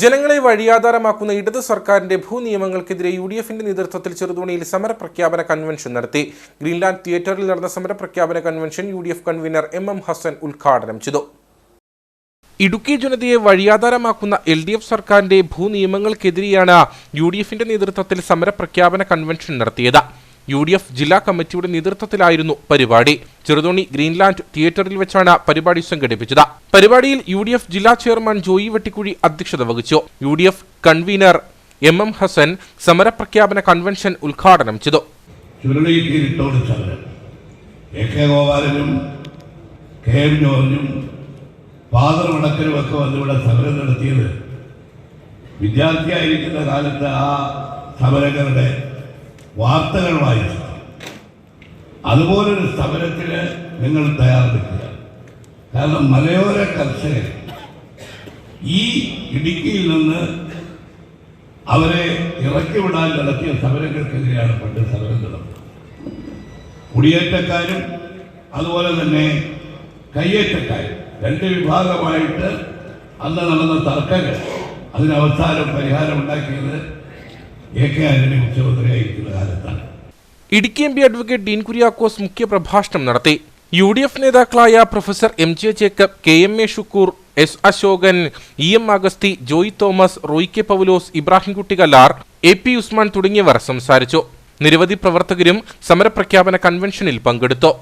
ജനങ്ങളെ വഴിയാധാരമാക്കുന്ന ഇടത് സർക്കാരിന്റെ ഭൂനിയമങ്ങൾക്കെതിരെ യു ഡി എഫിന്റെ നേതൃത്വത്തിൽ ചെറുതോണിയിൽ സമരപ്രഖ്യാപന കൺവെൻഷൻ നടത്തി. ഗ്രീൻലാൻഡ് തിയേറ്ററിൽ നടന്ന സമരപ്രഖ്യാപന convention U D F convener M M Hasan ഉദ്ഘാടനം ചെയ്തു. ഇടുക്കി ജനതയെ വഴിയാധാരമാക്കുന്ന എൽ ഡി എഫ് സർക്കാരിന്റെ ഭൂനിയമങ്ങൾക്കെതിരെയാണ് യു ഡി എഫിന്റെ നേതൃത്വത്തിൽ സമരപ്രഖ്യാപന കൺവെൻഷൻ നടത്തിയത്. യു ഡി എഫ് ജില്ലാ കമ്മിറ്റിയുടെ നേതൃത്വത്തിലായിരുന്നു പരിപാടി. ചെറുതോണി ഗ്രീൻലാൻഡ് തിയേറ്ററിൽ വെച്ചാണ് പരിപാടി സംഘടിപ്പിച്ചത്. പരിപാടിയിൽ യു ഡി എഫ് ജില്ലാ ചെയർമാൻ ജോയി വെട്ടിക്കുഴി അധ്യക്ഷത വഹിച്ചു. U D F convener M M Hasan സമരപ്രഖ്യാപന convention ഉദ്ഘാടനം ചെയ്തു. വിദ്യാർത്ഥിയായിരിക്കുന്ന കാലത്ത് ആ സമരങ്ങളുടെ വാർത്തകൾ വായിച്ചു അതുപോലൊരു സമരത്തിന് നിങ്ങൾ തയ്യാറെടുക്കുക. കാരണം മലയോര കർഷകർ ഈ ഇടുക്കിയിൽ നിന്ന് അവരെ ഇറക്കിവിടാൻ നടത്തിയ സമരങ്ങൾക്കെതിരെയാണ് പണ്ട് സമരം നടന്നത്. കുടിയേറ്റക്കാരും അതുപോലെ തന്നെ കയ്യേറ്റക്കാരും രണ്ട് വിഭാഗമായിട്ട് അന്ന് നടന്ന തർക്കങ്ങൾ അതിനവസാനം പരിഹാരം ഉണ്ടാക്കിയത് കാലത്താണ്. Idukki M P advocate Dean Kuriakose മുഖ്യപ്രഭാഷണം നടത്തി. യു ഡി എഫ് നേതാക്കളായ professor M J Jacob K M A Shukkur S Ashokan E M Augusti Joy Thomas Roy K Paulose Ibrahimkutty Kallar A P Usman തുടങ്ങിയവർ സംസാരിച്ചു. നിരവധി പ്രവർത്തകരും സമരപ്രഖ്യാപന കൺവെൻഷനിൽ പങ്കെടുത്തു.